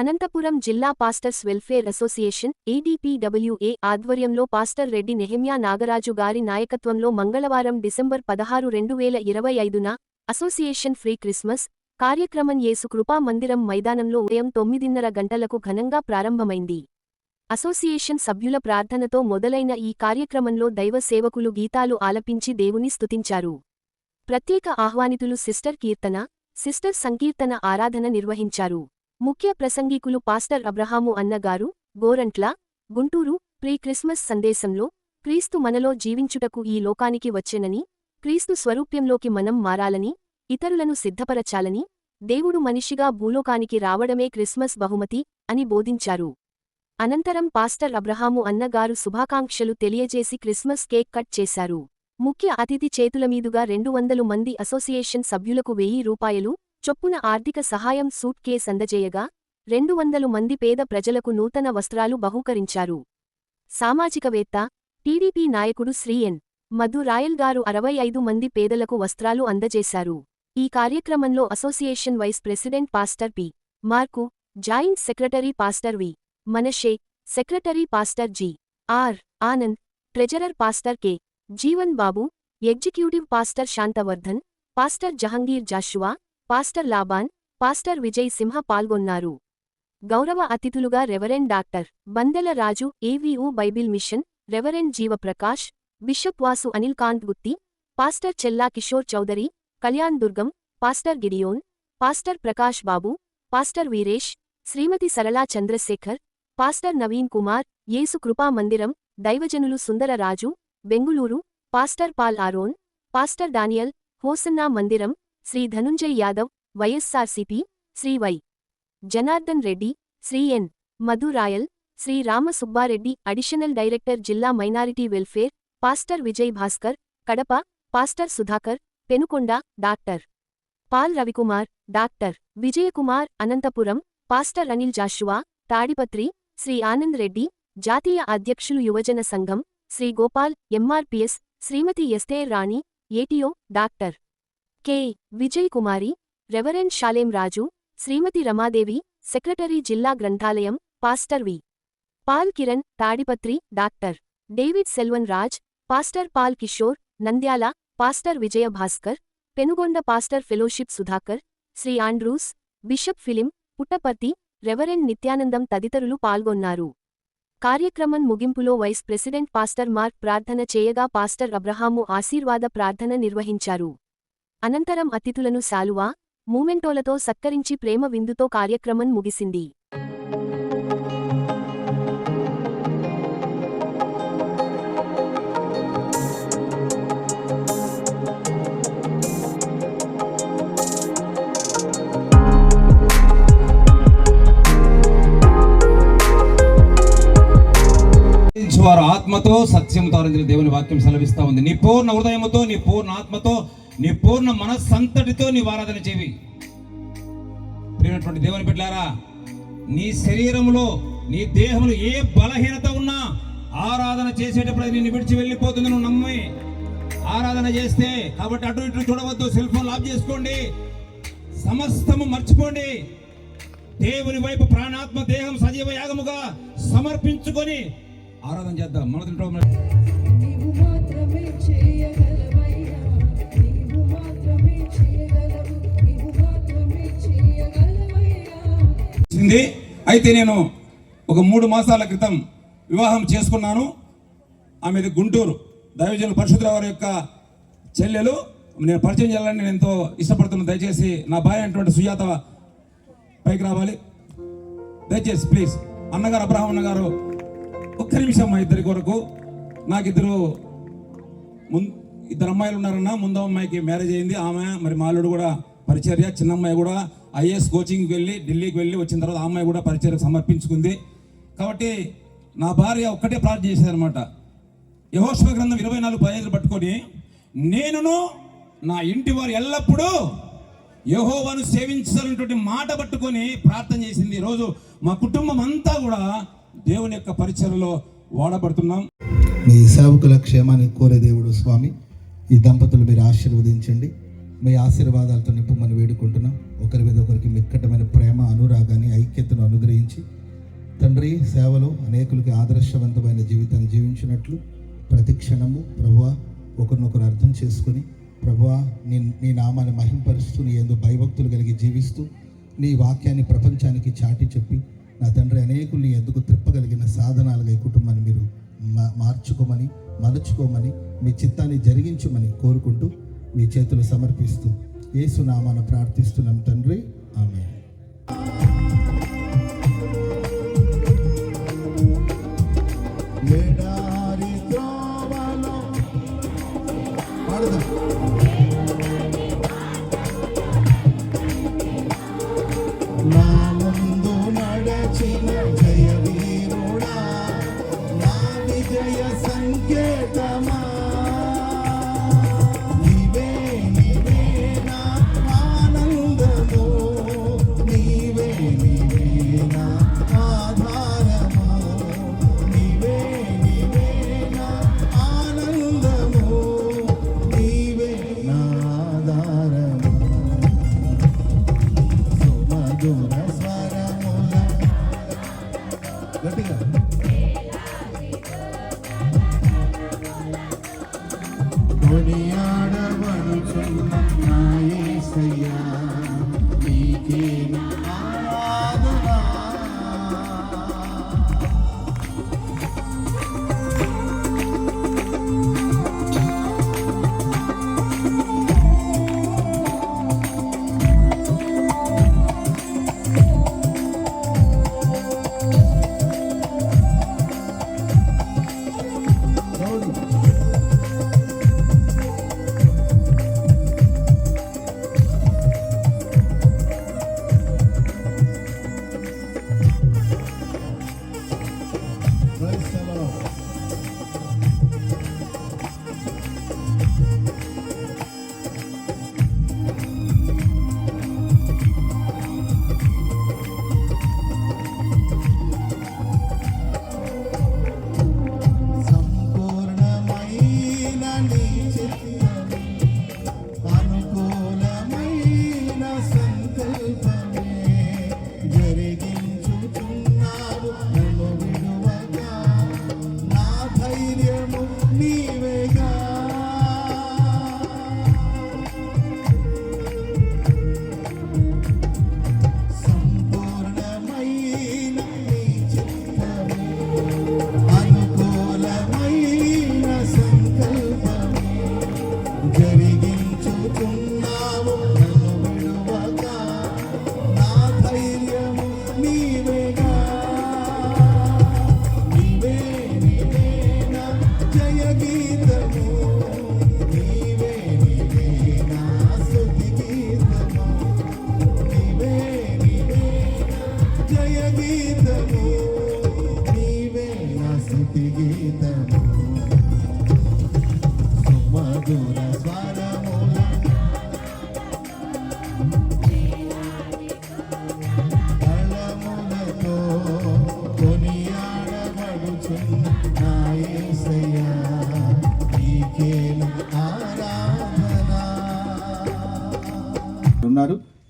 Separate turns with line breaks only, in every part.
అనంతపురం జిల్లా pastors welfare association ఏడీపీడబ్ల్యూఏ ఆధ్వర్యంలో pastor Reddy నెహమ్యా Nagaraju గారి నాయకత్వంలో మంగళవారం డిసెంబర్ పదహారు రెండు వేల ఇరవై ఐదున అసోసియేషన్ ఫ్రీ క్రిస్మస్ కార్యక్రమం యేసు కృపా మందిరం మైదానంలో ఉదయం తొమ్మిదిన్నర గంటలకు ఘనంగా ప్రారంభమైంది. అసోసియేషన్ సభ్యుల ప్రార్థనతో మొదలైన ఈ కార్యక్రమంలో దైవ సేవకులు గీతాలు ఆలపించి దేవుని స్తుతించారు. ప్రత్యేక ఆహ్వానితులు సిస్టర్ కీర్తన సిస్టర్ సంకీర్తన ఆరాధన నిర్వహించారు. ముఖ్య ప్రసంగికులు పాస్టర్ అబ్రహాము అన్నగారు గోరంట్ల గుంటూరు ప్రీ క్రిస్మస్ సందేశంలో క్రీస్తు మనలో జీవించుటకు ఈ లోకానికి వచ్చెనని క్రీస్తు స్వరూప్యంలోకి మనం మారాలని ఇతరులను సిద్ధపరచాలని దేవుడు మనిషిగా భూలోకానికి రావడమే క్రిస్మస్ బహుమతి అని బోధించారు. అనంతరం పాస్టర్ అబ్రహాము అన్నగారు శుభాకాంక్షలు తెలియజేసి క్రిస్మస్ కేక్ కట్ చేశారు. ముఖ్య అతిథి చేతుల మీదుగా రెండు వందలు మంది అసోసియేషన్ సభ్యులకు వెయ్యి రూపాయలు చొప్పున ఆర్థిక సహాయం సూట్ కేస్ అందజేయగా రెండు వందలు మంది పేద ప్రజలకు నూతన వస్త్రాలు బహూకరించారు. సామాజికవేత్త టీడీపీ నాయకుడు శ్రీ ఎన్. మధు రాయల్ గారు అరవై ఐదు మంది పేదలకు వస్త్రాలు అందజేశారు. ఈ కార్యక్రమంలో association vice president pastor P. Mark joint secretary pastor V. Manasseh secretary pastor G. R. Anand treasurer pastor K. Jeevan Babu executive pastor Shantavardhan pastor Jahangir Joshua pastor Laban pastor Vijay Simha పాల్గొన్నారు. గౌరవ అతిథులుగా reverend doctor Bandela Raju AVO Bible mission reverend Jeevaprakash bishop Vasu Anilkanth Gutti pastor Chella Kishore Chowdary Kalyan Durgam pastor Gideon pastor Prakash Babu pastor Veeresh Shrimati Sarala Chandrashekar pastor Naveen Kumar Yesu Krupa Mandiram దైవజనులు Sundararaju Bengaluru pastor Paul Aaron pastor Daniel Hosanna Mandiram Shri Dhananjay Yadav YSRCP Shri Y. Janardhan Reddy Shri N. Madhurayal Shri Rama Subbareddy additional director జిల్లా minority welfare pastor Vijay Bhaskar Kadapa pastor Sudhakar Penukonda doctor. Paul Ravikumar doctor. Vijayakumar Anantapur pastor Anil Joshua Tadipatri Shri Anand Reddy జాతీయ అధ్యక్షులు యువజన సంఘం Shri Gopal MRPS Shrimati Esther Rani ATO doctor. K. Vijay Kumari reverend Shalem Raju Shrimati Ramadevi secretary జిల్లా గ్రంథాలయం pastor V. Paul Kiran Tadipatri doctor. David Selvan Raj pastor Paul Kishore Nandyal pastor Vijaya Bhaskar Penugonda pastor fellowship Sudhakar Shri Andrews bishop film Puttaparthi reverend Nityanandam తదితరులు పాల్గొన్నారు. కార్యక్రమం ముగింపులో vice president pastor mark ప్రార్థన చేయగా pastor Abraham ఆశీర్వాద ప్రార్థన నిర్వహించారు. అనంతరం అతిథులను శాలువా మూమెంటోలతో సత్కరించి ప్రేమ విందుతో కార్యక్రమం ముగిసింది.
వారు ఆత్మతో సత్యంతో దేవుని వాక్యం సెలవిస్తా ఉంది. నీ పూర్ణ హృదయముతో నీ పూర్ణ ఆత్మతో నీ పూర్ణ మనస్సంతటితో నీ ఆరాధన చేయి. ప్రియమైనటువంటి దేవుని పెట్టారా నీ శరీరంలో నీ దేహంలో ఏ బలహీనత ఉన్నా ఆరాధన చేసేటప్పుడు అది నిన్ను విడిచి వెళ్ళిపోతుంది నువ్వు నమ్మి. ఆరాధన చేస్తే కాబట్టి అటు ఇటు చూడవద్దు సెల్ ఫోన్ ఆఫ్ చేసుకోండి. సమస్తము మర్చిపోండి. దేవుని వైపు ప్రాణాత్మ దేహం సజీవ యాగముగా సమర్పించుకొని ఆరాధన చేద్దాం. మన అయితే నేను ఒక మూడు మాసాల క్రితం వివాహం చేసుకున్నాను. ఆమెది గుంటూరు. దైవజనులు పరిశుద్ధ వారి యొక్క చెల్లెలు. నేను పరిచయం చేయాలని నేను ఎంతో ఇష్టపడుతున్నాను. దయచేసి నా భార్య అయినటువంటి సుజాత పైకి రావాలి. దయచేసి ప్లీజ్. అన్నగారు అబ్రహం అన్నగారు ఒక్క నిమిషం మా ఇద్దరి కొరకు. నాకు ఇద్దరు ముందు ఇద్దరు అమ్మాయిలు ఉన్నారన్న ముందు అమ్మాయికి మ్యారేజ్ అయింది. ఆమె మరి మాలుడు కూడా పరిచర్య చిన్న అమ్మాయి కూడా ఐఏఎస్ కోచింగ్కి వెళ్ళి ఢిల్లీకి వెళ్ళి వచ్చిన తర్వాత ఆ అమ్మాయి కూడా పరిచర్య సమర్పించుకుంది. కాబట్టి నా భార్య ఒక్కటే ప్రార్థన చేశారనమాట అనమాట గ్రంథం ఇరవై నాలుగు పదహైదులు పట్టుకొని నేనును నా ఇంటి వారు ఎల్లప్పుడూ యహోవాను సేవించాలనేటువంటి మాట పట్టుకొని ప్రార్థన చేసింది. ఈరోజు మా కుటుంబం అంతా కూడా దేవుని యొక్క పరిచయలో వాడబడుతున్నాం.
మీ సేవకుల క్షేమాన్ని కోరే దేవుడు స్వామి. ఈ దంపతులు మీరు ఆశీర్వదించండి. మీ ఆశీర్వాదాలతో నింపమని వేడుకుంటున్నాం. ఒకరి మీద ఒకరికి మిక్కటమైన ప్రేమ అనురాగాన్ని ఐక్యతను అనుగ్రహించి తండ్రి సేవలో అనేకులకి ఆదర్శవంతమైన జీవితాన్ని జీవించినట్లు ప్రతి క్షణము ప్రభువ ఒకరినొకరు అర్థం చేసుకుని ప్రభు నీ నీ నామాన్ని మహింపరుస్తూ నీ ఎందు భయభక్తులు కలిగి జీవిస్తూ నీ వాక్యాన్ని ప్రపంచానికి చాటి చెప్పి నా తండ్రి అనేకుల్ని ఎందుకు త్రిప్పగలిగిన సాధనాలుగా ఈ కుటుంబాన్ని మీరు మార్చుకోమని మలుచుకోమని మీ చిత్తాన్ని జరిగించమని కోరుకుంటూ మీ చేతులు సమర్పిస్తూ యేసు ప్రార్థిస్తున్నాం తండ్రి. ఆమె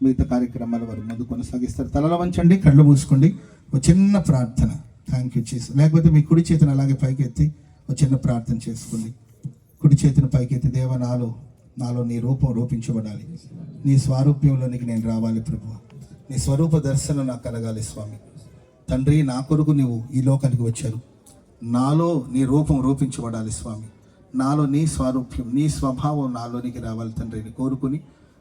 మిగతా కార్యక్రమాలు వారు ముందు కొనసాగిస్తారు. తలలో వంచండి కళ్ళు మూసుకోండి. ఒక చిన్న ప్రార్థన. థ్యాంక్ యూ చేసి లేకపోతే మీ కుడి చేతిని అలాగే పైకి ఎత్తి ఒక చిన్న ప్రార్థన చేసుకోండి. కుడి చేతిని పైకెత్తి దేవ నాలో నాలో నీ రూపం రూపించబడాలి. నీ స్వారూప్యంలోనికి నేను రావాలి ప్రభు నీ స్వరూప దర్శనం నాకు కలగాలి స్వామి. తండ్రి నా కొరకు నువ్వు ఈ లోకానికి వచ్చారు. నాలో నీ రూపం రూపించబడాలి స్వామి. నాలో నీ స్వారూప్యం నీ స్వభావం నాలోనికి రావాలి తండ్రిని కోరుకుని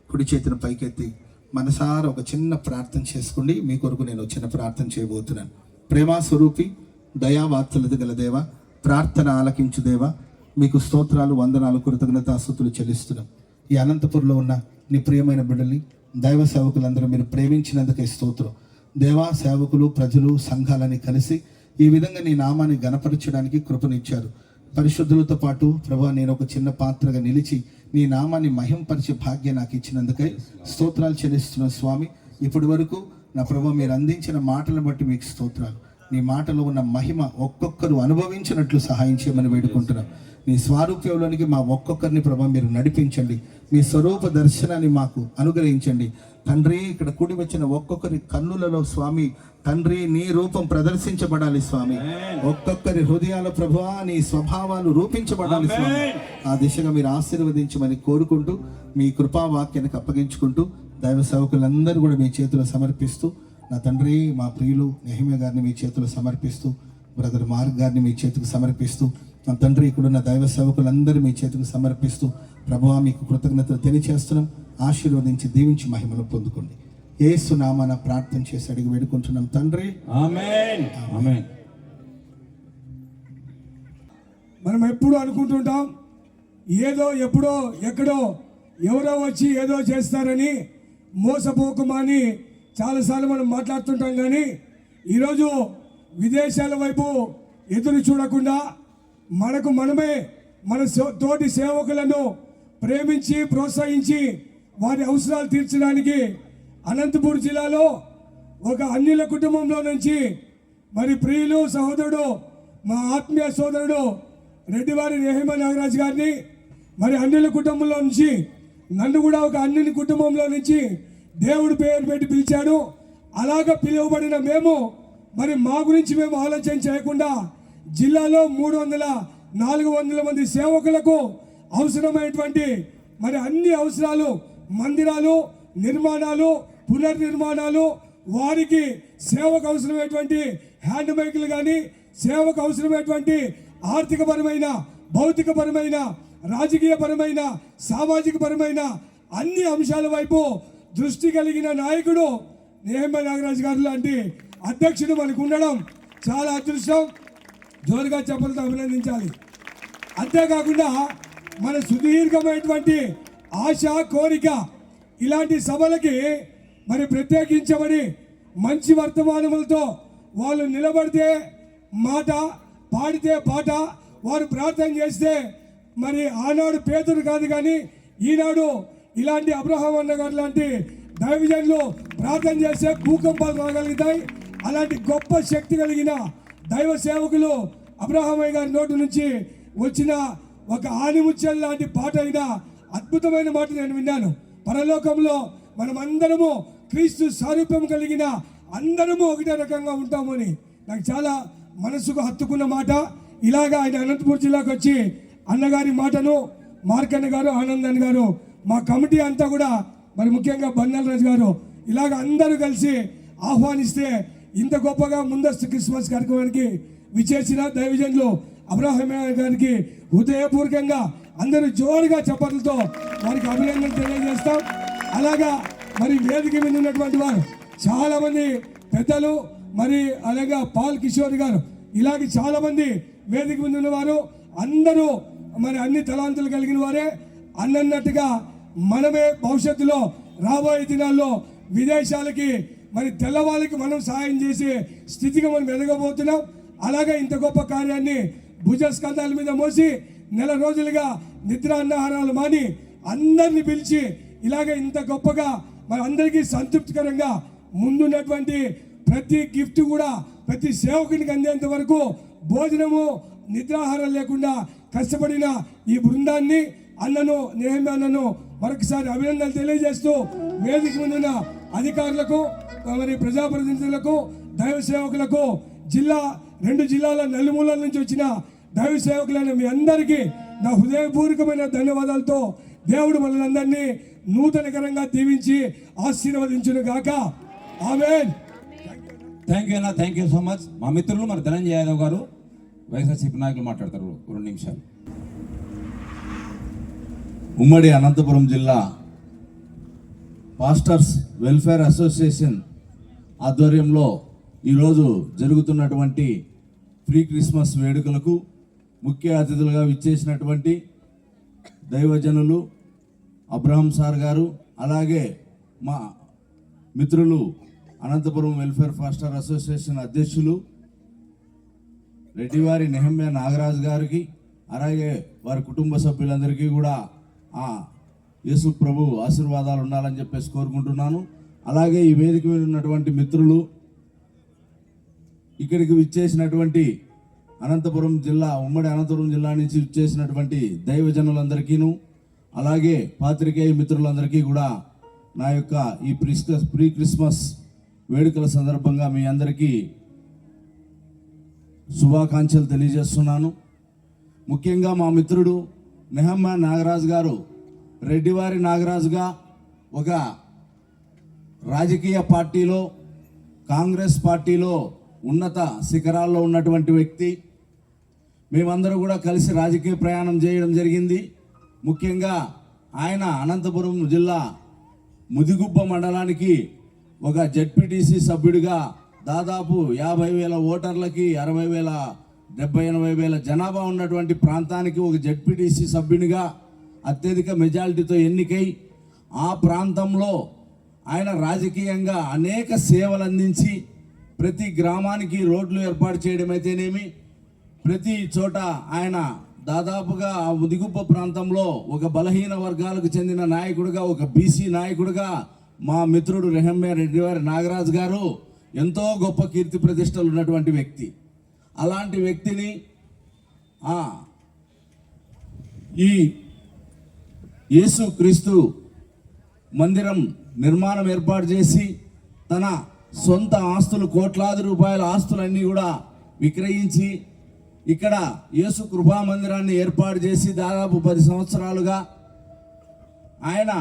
కుడి చేతిని పైకెత్తి మనసార ఒక చిన్న ప్రార్థన చేసుకోండి. మీ కొరకు నేను చిన్న ప్రార్థన చేయబోతున్నాను. ప్రేమా స్వరూపి దయావాత్సలత గల దేవ ప్రార్థన ఆలకించు దేవా మీకు స్తోత్రాలు వందనాలు కృతజ్ఞతాస్తుతులు చెల్లిస్తున్నాం. ఈ అనంతపురంలో ఉన్న నీ ప్రియమైన బిడ్డల్ని దైవ సేవకులందరూ మీరు ప్రేమించినందుకే స్తోత్రం. దేవా సేవకులు ప్రజలు సంఘాలని కలిసి ఈ విధంగా నీ నామాన్ని గణపరచడానికి కృపనిచ్చారు. పరిశుద్ధులతో పాటు ప్రభా నేను ఒక చిన్న పాత్రగా నిలిచి నీ నామాన్ని మహింపరిచే భాగ్యం నాకు ఇచ్చినందుకై స్తోత్రాలు చెల్లిస్తున్న స్వామి. ఇప్పటి వరకు నా ప్రభా మీరు అందించిన మాటలను బట్టి మీకు స్తోత్రాలు. నీ మాటలో ఉన్న మహిమ ఒక్కొక్కరు అనుభవించినట్లు సహాయం చేయమని వేడుకుంటున్నాం. నీ స్వారూప్యంలోనికి మా ఒక్కొక్కరిని ప్రభా మీరు నడిపించండి. మీ స్వరూప దర్శనాన్ని మాకు అనుగ్రహించండి. తండ్రి ఇక్కడ కూడి వచ్చిన ఒక్కొక్కరి కన్నులలో స్వామి తండ్రి నీ రూపం ప్రదర్శించబడాలి స్వామి. ఒక్కొక్కరి హృదయాల ప్రభువా నీ స్వభావాలు రూపించబడాలి స్వామి. ఆ దిశగా మీరు ఆశీర్వదించమని కోరుకుంటూ మీ కృపావాక్యానికి అప్పగించుకుంటూ దైవ సేవకులందరూ కూడా మీ చేతిలో సమర్పిస్తూ నా తండ్రి మా ప్రియులు నెహిమే గారిని మీ చేతిలో సమర్పిస్తూ బ్రదర్ మార్క్ గారిని మీ చేతికి సమర్పిస్తూ నా తండ్రి ఇక్కడున్న దైవ సేవకులందరూ మీ చేతికి సమర్పిస్తూ ప్రభువా మీకు కృతజ్ఞతలు తెలియచేస్తున్నాం. ఆశీర్వదించి దీవించి మహిమను పొందుకోండి. ఏసు నామాన ప్రార్థన చేసి అడిగి వేడుకుంటున్నాం తండ్రి.
ఆమేన్. ఆమేన్.
మనం ఎప్పుడు అనుకుంటుంటాం ఏదో ఎప్పుడో ఎక్కడో ఎవరో వచ్చి ఏదో చేస్తారని మోసపోకమా అని చాలాసార్లు మనం మాట్లాడుతుంటాం కానీ ఈరోజు విదేశాల వైపు ఎదురు చూడకుండా మనకు మనమే మన సో- తోటి సేవకులను ప్రేమించి ప్రోత్సహించి వారి అవసరాలు తీర్చడానికి అనంతపూర్ జిల్లాలో ఒక అన్యుల కుటుంబంలో నుంచి మరి ప్రియులు సహోదరుడు మా ఆత్మీయ సోదరుడు రెడ్డివారి రెహిమ నాగరాజు గారిని మరి అన్యుల కుటుంబంలో నుంచి నన్ను కూడా ఒక అన్యుని కుటుంబంలో నుంచి దేవుడు పేరు పెట్టి పిలిచాడు. అలాగ పిలువబడిన మేము మరి మా గురించి మేము ఆలోచన చేయకుండా జిల్లాలో మూడు వందల నాలుగు వందల మంది సేవకులకు అవసరమైనటువంటి మరి అన్ని అవసరాలు మందిరాలు నిర్మాణాలు పునర్నిర్మాణాలు వారికి సేవకు అవసరమైనటువంటి హ్యాండ్ బైక్లు కానీ సేవకు అవసరమైనటువంటి ఆర్థికపరమైన భౌతికపరమైన రాజకీయపరమైన సామాజికపరమైన అన్ని అంశాల వైపు దృష్టి కలిగిన నాయకుడు నేహమ్మ నాగరాజు గారు లాంటి అధ్యక్షుడు మనకు ఉండడం చాలా అదృష్టం. జోరుగా చెప్పలతో అభినందించాలి. అంతేకాకుండా మన సుదీర్ఘమైనటువంటి ఆశ కోరిక. ఇలాంటి సభలకి మరి ప్రత్యేకించబడి మంచి వర్తమానములతో వాళ్ళు నిలబడితే మాట పాడితే పాట వారు ప్రార్థన చేస్తే మరి ఆనాడు పేదరు కాదు కానీ ఈనాడు ఇలాంటి అబ్రహం అన్న గారు లాంటి దైవజనులు ప్రార్థన చేస్తే భూకంపాలు రాగలుగుతాయి. అలాంటి గొప్ప శక్తి కలిగిన దైవ సేవకులు అబ్రహమయ్య గారి నోటి నుంచి వచ్చిన ఒక ఆనిముచ్చల్ లాంటి పాట అయిన అద్భుతమైన మాట నేను విన్నాను. పరలోకంలో మనమందరము క్రీస్తు సారూప్యం కలిగిన అందరము ఒకటే రకంగా ఉంటామని నాకు చాలా మనసుకు హత్తుకున్న మాట. ఇలాగా ఆయన అనంతపురం జిల్లాకు వచ్చి అన్నగారి మాటను మార్కన్న గారు ఆనందన్ గారు మా కమిటీ అంతా కూడా మరి ముఖ్యంగా బన్నెల రాజు గారు ఇలాగ అందరూ కలిసి ఆహ్వానిస్తే ఇంత గొప్పగా ముందస్తు క్రిస్మస్ కార్యక్రమానికి విచేసిన దైవజనులు అబ్రాహం గారికి హృదయపూర్వకంగా అందరూ జోరుగా చప్పట్లతో వారికి అభినందనలు తెలియజేస్తాం. అలాగా మరి వేదిక మీద ఉన్నటువంటి వారు చాలామంది పెద్దలు మరి అలాగా పాల్ కిషోర్ గారు ఇలాగే చాలామంది వేదిక మీద ఉన్నవారు అందరూ మరి అన్ని తలాంతులు కలిగిన వారే. అన్నట్టుగా మనమే భవిష్యత్తులో రాబోయే దినాల్లో విదేశాలకి మరి తెల్లవాళ్ళకి మనం సాయం చేసే స్థితికి మనం ఎదగబోతున్నాం అలాగే ఇంత గొప్ప కార్యాన్ని భుజస్కంధాల మీద మోసి నెల రోజులుగా నిద్ర అన్నాహారాలు మాని అందరిని పిలిచి ఇలాగే ఇంత గొప్పగా మన అందరికీ సంతృప్తికరంగా ముందున్నటువంటి ప్రతి గిఫ్ట్ కూడా ప్రతి సేవకునికి అందేంత వరకు భోజనము నిద్రాహారం లేకుండా కష్టపడిన ఈ బృందాన్ని అన్నను నేహమ్య అన్నను మరొకసారి అభినందనలు తెలియజేస్తూ వేదిక ముందున్న అధికారులకు మరి ప్రజాప్రతినిధులకు దైవ సేవకులకు జిల్లా రెండు జిల్లాల నలుమూలల నుంచి వచ్చిన దైవ సేవకులైన మీ అందరికీ నా హృదయపూర్వకమైన ధన్యవాదాలతో దేవుడు మనందరినీ నూతనకరంగా దీవించి ఆశీర్వదించును గాక. ఆమె
థ్యాంక్ యూ అన్న. థ్యాంక్ యూ సో మచ్ మా మిత్రులు మన ధనంజయ యాదవ్ గారు వైఎస్ఆర్సీపీ నాయకులు మాట్లాడతారు రెండు నిమిషాలు.
ఉమ్మడి అనంతపురం జిల్లా పాస్టర్స్ వెల్ఫేర్ అసోసియేషన్ ఆధ్వర్యంలో ఈరోజు జరుగుతున్నటువంటి ప్రీ క్రిస్మస్ వేడుకలకు ముఖ్య అతిథులుగా విచ్చేసినటువంటి దైవజనులు అబ్రహం సార్ గారు అలాగే మా మిత్రులు అనంతపురం వెల్ఫేర్ ఫాస్టర్ అసోసియేషన్ అధ్యక్షులు రెడ్డివారి నెహమ్య నాగరాజు గారికి అలాగే వారి కుటుంబ సభ్యులందరికీ కూడా ఆ యేసు ప్రభు ఆశీర్వాదాలు ఉండాలని చెప్పేసి కోరుకుంటున్నాను. అలాగే ఈ వేదిక మీద ఉన్నటువంటి మిత్రులు ఇక్కడికి విచ్చేసినటువంటి అనంతపురం జిల్లా ఉమ్మడి అనంతపురం జిల్లా నుంచి చేసినటువంటి దైవజనులందరికీను అలాగే పాత్రికేయ మిత్రులందరికీ కూడా నా యొక్క ఈ ప్రిస్కస్ ప్రీ క్రిస్మస్ వేడుకల సందర్భంగా మీ అందరికీ శుభాకాంక్షలు తెలియజేస్తున్నాను. ముఖ్యంగా మా మిత్రుడు నెహమ్మ నాగరాజు గారు రెడ్డివారి నాగరాజుగా ఒక రాజకీయ పార్టీలో కాంగ్రెస్ పార్టీలో ఉన్నత శిఖరాల్లో ఉన్నటువంటి వ్యక్తి. మేమందరూ కూడా కలిసి రాజకీయ ప్రయాణం చేయడం జరిగింది. ముఖ్యంగా ఆయన అనంతపురం జిల్లా ముదిగుబ్బ మండలానికి ఒక జడ్పీటీసీ సభ్యుడిగా దాదాపు యాభై వేల ఓటర్లకి అరవై వేల డెబ్బై ఎనభై వేల జనాభా ఉన్నటువంటి ప్రాంతానికి ఒక జడ్పీటీసీ సభ్యునిగా అత్యధిక మెజారిటీతో ఎన్నికై ఆ ప్రాంతంలో ఆయన రాజకీయంగా అనేక సేవలు అందించి ప్రతి గ్రామానికి రోడ్లు ఏర్పాటు చేయడం అయితేనేమి ప్రతి చోట ఆయన దాదాపుగా ఆ ముదిగుప్ప ప్రాంతంలో ఒక బలహీన వర్గాలకు చెందిన నాయకుడిగా ఒక బీసీ నాయకుడిగా మా మిత్రుడు రెహమ్య రెడ్డి వారి నాగరాజు గారు ఎంతో గొప్ప కీర్తి ప్రతిష్టలు ఉన్నటువంటి వ్యక్తి. అలాంటి వ్యక్తిని ఈ యేసు క్రీస్తు మందిరం నిర్మాణం ఏర్పాటు చేసి తన సొంత ఆస్తులు కోట్లాది రూపాయల ఆస్తులన్నీ కూడా విక్రయించి ఇక్కడ యేసు కృపా మందిరాన్ని ఏర్పాటు చేసి దాదాపు పది సంవత్సరాలుగా ఆయన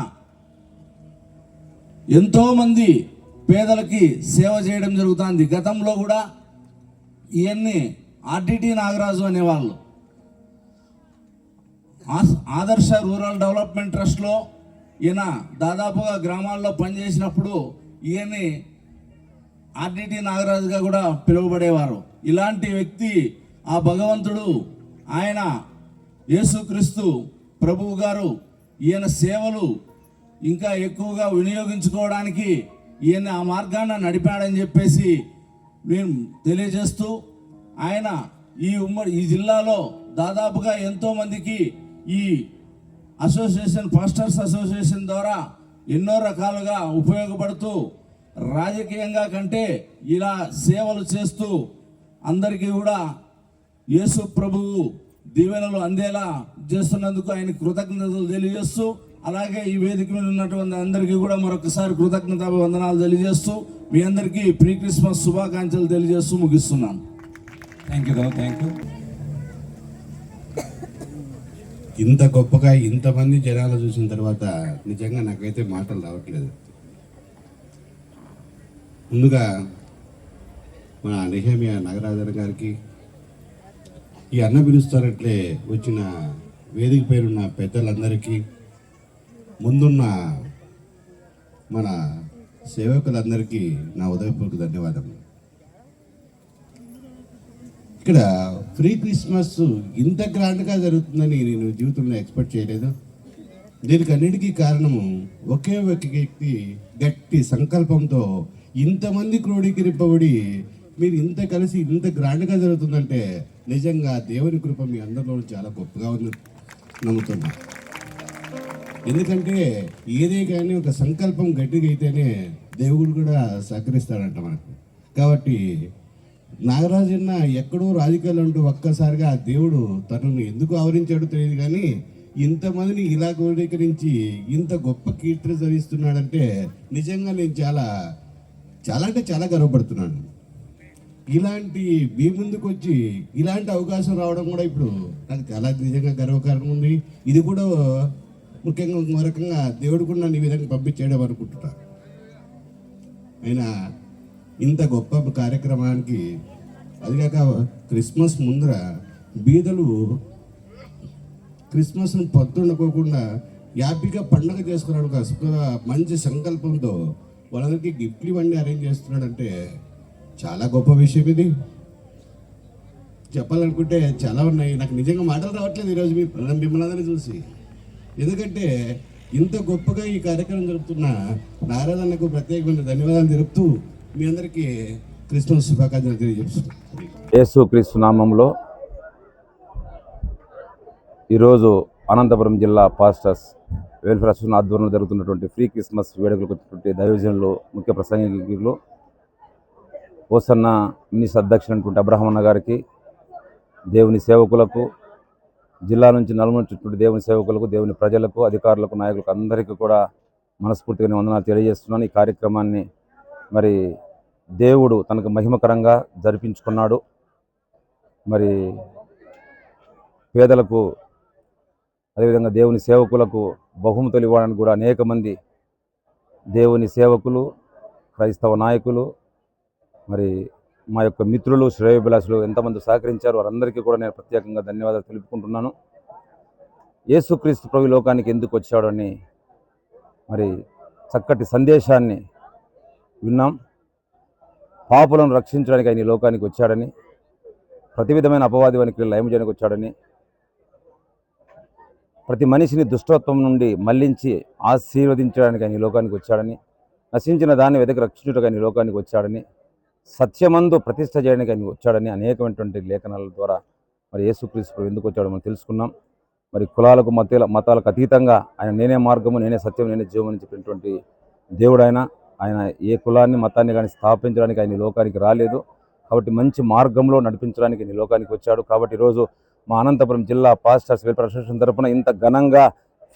ఎంతోమంది పేదలకి సేవ చేయడం జరుగుతుంది. గతంలో కూడా ఇవన్నీ ఆర్డిటి నాగరాజు అనేవాళ్ళు. ఆదర్శ రూరల్ డెవలప్మెంట్ ట్రస్ట్లో ఈయన దాదాపుగా గ్రామాల్లో పనిచేసినప్పుడు ఈయన్ని ఆర్డిటి నాగరాజుగా కూడా పిలువబడేవారు. ఇలాంటి వ్యక్తి ఆ భగవంతుడు ఆయన యేసుక్రీస్తు ప్రభువు గారు ఈయన సేవలు ఇంకా ఎక్కువగా వినియోగించుకోవడానికి ఈయన ఆ మార్గాన్ని నడిపాడని చెప్పేసి నేను తెలియజేస్తూ ఆయన ఈ ఉమ్మడి ఈ జిల్లాలో దాదాపుగా ఎంతోమందికి ఈ అసోసియేషన్ పాస్టర్స్ అసోసియేషన్ ద్వారా ఎన్నో రకాలుగా ఉపయోగపడుతూ రాజకీయంగా కంటే ఇలా సేవలు చేస్తూ అందరికీ కూడా యేసు ప్రభువు దీవెనలు అందేలా చేస్తున్నందుకు ఆయన కృతజ్ఞతలు తెలియజేస్తూ అలాగే ఈ వేదిక మీద ఉన్నటువంటి అందరికీ కూడా మరొకసారి కృతజ్ఞత వందనాలు తెలియజేస్తూ మీ అందరికీ ప్రీ క్రిస్మస్ శుభాకాంక్షలు తెలియజేస్తూ ముగిస్తున్నాను
థ్యాంక్ యూ థ్యాంక్ యూ
ఇంత గొప్పగా ఇంతమంది జనాలు చూసిన తర్వాత నిజంగా నాకైతే మాటలు రావట్లేదు. ముందుగా మన నిహమియా నాగరాజన్ గారికి ఈ అన్న పిలుస్తారట్లే వచ్చిన వేదిక పేరున్న పెద్దలందరికీ ముందున్న మన సేవకులందరికీ నా ఉదయపూర్వక ధన్యవాదములు. ఇక్కడ ఫ్రీ క్రిస్మస్ ఇంత గ్రాండ్గా జరుగుతుందని నేను జీవితంలో ఎక్స్పెక్ట్ చేయలేదు. దీనికి అన్నిటికీ కారణము ఒకే ఒక వ్యక్తి గట్టి సంకల్పంతో ఇంతమంది క్రోడీకరింపబడి మీరు ఇంత కలిసి ఇంత గ్రాండ్గా జరుగుతుందంటే నిజంగా దేవుని కృప మీ అందరిలో చాలా గొప్పగా ఉంది నమ్ముతున్నా. ఎందుకంటే ఏదే కానీ ఒక సంకల్పం గట్టిగా అయితేనే దేవుడు కూడా సహకరిస్తాడంట మనకు. కాబట్టి నాగరాజన్న ఎక్కడో రాజకీయాలు అంటూ ఒక్కసారిగా ఆ దేవుడు తనను ఎందుకు ఆవరించాడో తెలియదు కానీ ఇంతమందిని ఇలా క్రోడీకరించి ఇంత గొప్ప కీర్తి ధరిస్తున్నాడంటే నిజంగా నేను చాలా చాలా అంటే చాలా గర్వపడుతున్నాను. ఇలాంటి మీ ముందుకు వచ్చి ఇలాంటి అవకాశం రావడం కూడా ఇప్పుడు నాకు చాలా నిజంగా గర్వకారణం ఉంది. ఇది కూడా ముఖ్యంగా ఒక రకంగా దేవుడు కూడా నన్ను ఈ విధంగా పంపించేయడం అనుకుంటున్నా. అయినా ఇంత గొప్ప కార్యక్రమానికి అదిగాక క్రిస్మస్ ముందర బీదలు క్రిస్మస్ను పొద్దుండకోకుండా హ్యాపీగా పండగ చేసుకున్నాడు ఒక మంచి సంకల్పంతో వాళ్ళందరికీ గిఫ్ట్లు ఇవన్నీ అరేంజ్ చేస్తున్నాడంటే చాలా గొప్ప విషయం ఇది. చెప్పాలనుకుంటే చాలా ఉన్నాయి. నాకు నిజంగా మాటలు రావట్లేదు ఈరోజు మీ మిమ్మల్ని అందరినీ చూసి. ఎందుకంటే ఇంత గొప్పగా ఈ కార్యక్రమం జరుపుతున్న నారాయణకు ప్రత్యేకమైన ధన్యవాదాలు తెలుపుతూ మీ అందరికీ క్రిస్మస్ శుభాకాంక్షలు తెలియజేస్తున్నాను
యేసుక్రీస్తు నామంలో ఈరోజు అనంతపురం జిల్లా పాస్టర్స్ వెల్ఫేర్ అసోసియేషన్ ఆధ్వర్యంలో జరుగుతున్నటువంటి ఫ్రీ క్రిస్మస్ వేడుకలకు వచ్చినటువంటి దైవజనులు ముఖ్య ప్రసంగికులు ఓసన్న మినిస్ అధ్యక్షులైనటువంటి అబ్రహమన్న గారికి దేవుని సేవకులకు జిల్లా నుంచి నలుమూల చుట్టూ దేవుని సేవకులకు దేవుని ప్రజలకు అధికారులకు నాయకులకు అందరికీ కూడా మనస్ఫూర్తిగా వందనాలు తెలియజేస్తున్నాను. ఈ కార్యక్రమాన్ని మరి దేవుడు తనకు మహిమకరంగా జరిపించుకున్నాడు. మరి పేదలకు అదేవిధంగా దేవుని సేవకులకు బహుమతులు ఇవ్వడానికి కూడా అనేక మంది దేవుని సేవకులు క్రైస్తవ నాయకులు మరి మా యొక్క మిత్రులు శ్రేయోభిలాషులు ఎంతమంది సహకరించారు వారందరికీ కూడా నేను ప్రత్యేకంగా ధన్యవాదాలు తెలుపుకుంటున్నాను. యేసుక్రీస్తు ప్రభు లోకానికి ఎందుకు వచ్చాడని మరి చక్కటి సందేశాన్ని విన్నాం. పాపులను రక్షించడానికి ఆయన ఈ లోకానికి వచ్చాడని ప్రతి విధమైన అపవాది వానికి లయం చేయడానికి వచ్చాడని ప్రతి మనిషిని దుష్టత్వం నుండి మళ్ళించి ఆశీర్వదించడానికి ఆయన ఈ లోకానికి వచ్చాడని నశించిన దాన్ని వెతకి రక్షించుటకు ఆయన ఈ లోకానికి వచ్చాడని సత్యమందు ప్రతిష్ట చేయడానికి ఆయన వచ్చాడని అనేకమైనటువంటి లేఖనాల ద్వారా మరి యేసుక్రీస్తు ఎందుకు వచ్చాడో మనం తెలుసుకున్నాం. మరి కులాలకు మతాల మతాలకు అతీతంగా ఆయన నేనే మార్గము నేనే సత్యం నేనే జీవం అని చెప్పినటువంటి దేవుడు ఆయన ఆయన ఏ కులాన్ని మతాన్ని కానీ స్థాపించడానికి ఆయన లోకానికి రాలేదు. కాబట్టి మంచి మార్గంలో నడిపించడానికి నీ లోకానికి వచ్చాడు. కాబట్టి ఈరోజు మా అనంతపురం జిల్లా పాస్టర్స్ వెల్ఫేర్ అసోసియేషన్ తరఫున ఇంత ఘనంగా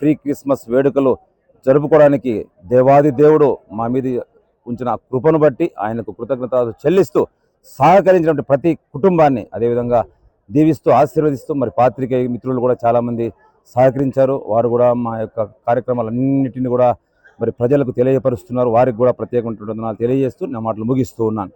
ఫ్రీ క్రిస్మస్ వేడుకలు జరుపుకోవడానికి దేవాది దేవుడు మా మీద ఉంచిన ఆ కృపను బట్టి ఆయనకు కృతజ్ఞతలు చెల్లిస్తూ సహకరించినటువంటి ప్రతి కుటుంబాన్ని అదేవిధంగా దీవిస్తూ ఆశీర్వదిస్తూ మరి పాత్రికేయ మిత్రులు కూడా చాలామంది సహకరించారు. వారు కూడా మా యొక్క కార్యక్రమాలన్నింటినీ కూడా మరి ప్రజలకు తెలియపరుస్తున్నారు. వారికి కూడా ప్రత్యేకమైనటువంటి తెలియజేస్తూ నా మాటలు ముగిస్తూ ఉన్నాను.